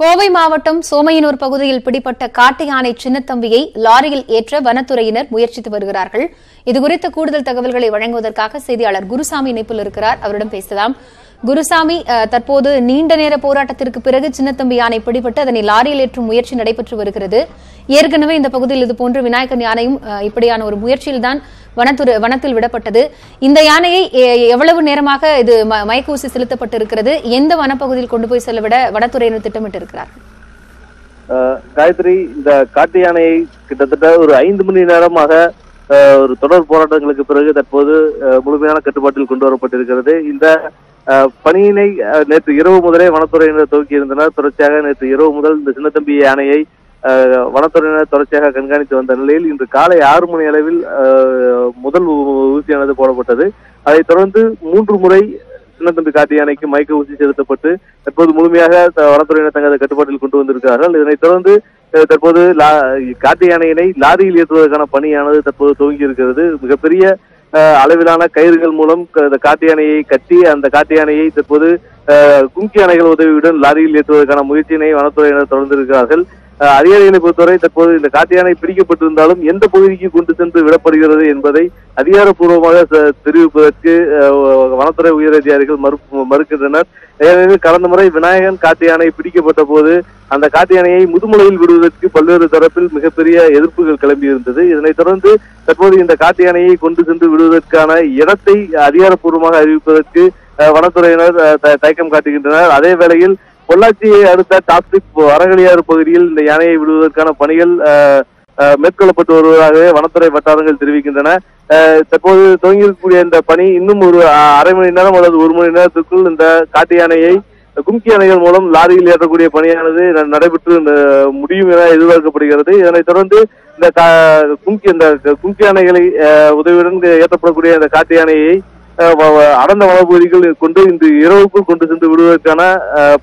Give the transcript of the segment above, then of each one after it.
கோவை மாவட்டம் சோமையனூர் பகுதியில் பிடிப்பட்ட காட்டு யானை சின்னத்தம்பியை லாரியில் ஏற்ற வனத்துறையினர் முயற்சித்து வருகிறார்கள். இதுகுறித்த கூடுதல் தகவல்களை வழங்குவதற்காக செய்தியாளர் குருசாமி இணைப்பில் இருக்கிறார். அவரிடம் பேசலாம். குருசாமி அஹ், தற்போது நீண்ட நேர போராட்டத்திற்கு பிறகு சின்னத்தம்பி யானை பிடிபட்டு அதனை லாரியில் ஏற்றும் முயற்சி நடைபெற்று வருகிறது. ஏற்கனவே இந்த பகுதியில் இதுபோன்று விநாயகன் யானையும் இப்படியான ஒரு முயற்சியில்தான் வனத்துறை வனத்தில் விடப்பட்டது. இந்த யானையை எவ்வளவு நேரமாக இது ம- மயக்க ஊசி செலுத்தப்பட்டிருக்கிறது? எந்த வனப்பகுதியில் கொண்டு போய் செல்லவிட வனத்துறையினர் திட்டமிட்டிருக்கிறார்கள்? அஹ் காயத்ரி இந்த காட்டு யானையை கிட்டத்தட்ட ஒரு ஐந்து மணி நேரமாக ஒரு தொடர் போராட்டங்களுக்கு பிறகு தற்போது அஹ், முழுமையான கட்டுப்பாட்டில் கொண்டு வரப்பட்டிருக்கிறது. இந்த பணியினை நேற்று இரவு முதலே வனத்துறையினர் துவக்கி இருந்தனர். தொடர்ச்சியாக நேற்று இரவு முதல் இந்த சின்னத்தம்பி யானையை வனத்துறையினர் தொடர்ச்சியாக கண்காணித்து வந்த நிலையில் இன்று காலை ஆறு மணி அளவில் முதல் ஊசியானது போடப்பட்டது. அதைத் தொடர்ந்து மூன்று முறை சின்னத்தம்பி காட்டு யானைக்கு மயக்க ஊசி செலுத்தப்பட்டு தற்போது முழுமையாக வனத்துறையினர் தங்களது கட்டுப்பாட்டில் கொண்டு வந்திருக்கிறார்கள். இதனைத் தொடர்ந்து தற்போது லா- காட்டு யானையினை லாரியில் ஏற்றுவதற்கான பணியானது தற்போது துவங்கி இருக்கிறது மிகப்பெரிய அளவிலான கயிறுகள் மூலம் க- காட்டு யானையை கட்டி அந்த காட்டு யானையை தற்போது அஹ், கும்கி யானைகள் உதவியுடன் லாரியில் ஏற்றுவதற்கான முயற்சியினை வனத்துறையினர் தொடர்ந்து இருக்கிறார்கள் அதிகாரிகளை பொறுத்தவரை தற்போது இந்த காட்டு யானை பிடிக்கப்பட்டிருந்தாலும் எந்த பகுதிக்கு கொண்டு சென்று விடப்படுகிறது என்பதை அதிகாரப்பூர்வமாக தெரிவிப்பதற்கு வனத்துறை உயரதிகாரிகள் மறு மறுக்கின்றனர். ஏனெனில் கடந்த முறை விநாயகன் காட்டு யானை பிடிக்கப்பட்ட போது அந்த காட்டு யானையை முதுமலையில் விடுவதற்கு பல்வேறு தரப்பில் மிகப்பெரிய எதிர்ப்புகள் கிளம்பி இருந்தது இதனைத் தொடர்ந்து தற்போது இந்த காட்டு யானையை கொண்டு சென்று விடுவதற்கான இடத்தை அதிகாரப்பூர்வமாக அறிவிப்பதற்கு வனத்துறையினர் த- தயக்கம் காட்டுகின்றனர். அதே வேளையில் பொள்ளாச்சியை அடுத்த டாஸ்டிக் அரகலியாறு பகுதியில் இந்த யானையை விடுவதற்கான பணிகள் மேற்கொள்ளப்பட்டு வருவதாகவே வனத்துறை வட்டாரங்கள் தெரிவிக்கின்றன. தற்போது துவங்கியிருக்கக்கூடிய இந்த பணி இன்னும் ஒரு அரை மணி நேரம் அல்லது ஒரு மணி நேரத்துக்குள் இந்த காட்டு யானையை கும்கி யானைகள் மூலம் லாரியில் ஏற்றக்கூடிய பணியானது நடைபெற்று முடியும் என எதிர்பார்க்கப்படுகிறது. இதனைத் தொடர்ந்து இந்த கா- கும்கி இந்த கும்கி யானைகளை உதவியுடன் ஏற்றப்படக்கூடிய இந்த காட்டு யானையை அடர்ந்த வனப்பகுதிகள் கொண்டு இன்று இரவுக்குள் கொண்டு சென்று விடுவதற்கான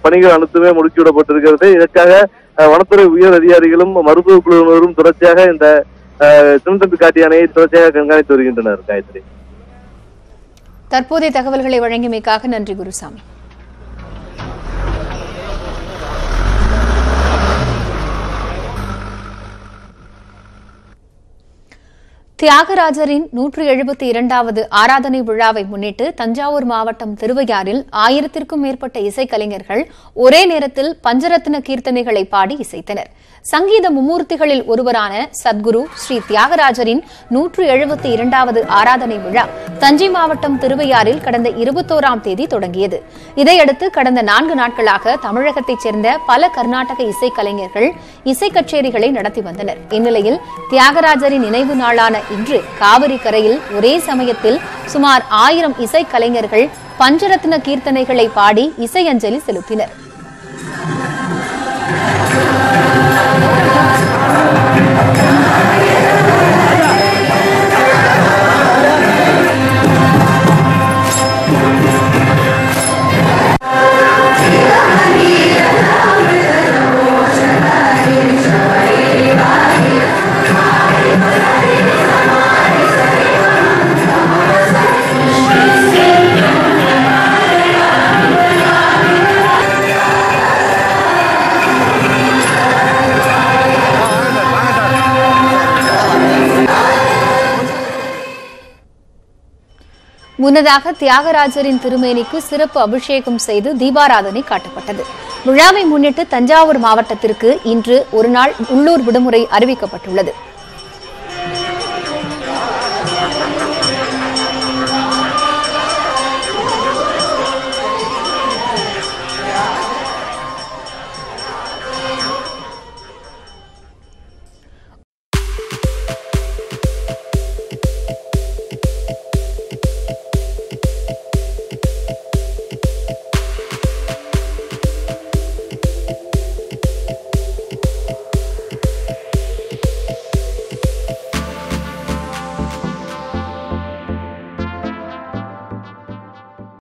பணிகள் அனைத்துமே முடுக்கிவிடப்பட்டிருக்கிறது. இதற்காக வனத்துறை உயர் அதிகாரிகளும் மருத்துவ குழுவினரும் தொடர்ச்சியாக இந்த அஹ், சின்னத்தம்பி காட்டு தொடர்ச்சியாக கண்காணித்து வருகின்றனர். காயத்ரி. தற்போதைய தகவல்களை வழங்கியமைக்காக நன்றி குருசாமி. தியாகராஜரின் நூற்று எழுபத்தி இரண்டாவது ஆராதனை விழாவை முன்னிட்டு தஞ்சாவூர் மாவட்டம் திருவையாறில் ஆயிரத்திற்கும் மேற்பட்ட இசைக்கலைஞர்கள் ஒரே நேரத்தில் பஞ்சரத்ன கீர்த்தனைகளை பாடி இசைத்தனர். சங்கீத மும்மூர்த்திகளில் ஒருவரான சத்குரு ஸ்ரீ தியாகராஜரின் நூற்று எழுபத்தி இரண்டாவது ஆராதனை விழா தஞ்சை மாவட்டம் திருவையாறில் கடந்த இருபத்தோராம் தேதி தொடங்கியது. இதையடுத்து கடந்த நான்கு நாட்களாக தமிழகத்தைச் சேர்ந்த பல கர்நாடக இசைக்கலைஞர்கள் இசை கச்சேரிகளை நடத்தி வந்தனர். இந்நிலையில் தியாகராஜரின் நினைவு நாளான இன்று காவிரி கரையில் ஒரே சமயத்தில் சுமார் ஆயிரம் இசைக்கலைஞர்கள் பஞ்சரத்ன கீர்த்தனைகளை பாடி இசையஞ்சலி செலுத்தினர். முன்னதாக தியாகராஜரின் திருமேனிக்கு சிறப்பு அபிஷேகம் செய்து தீபாராதனை காட்டப்பட்டது. விழாவை முன்னிட்டு தஞ்சாவூர் மாவட்டத்திற்கு இன்று ஒருநாள் உள்ளூர் விடுமுறை அறிவிக்கப்பட்டுள்ளது.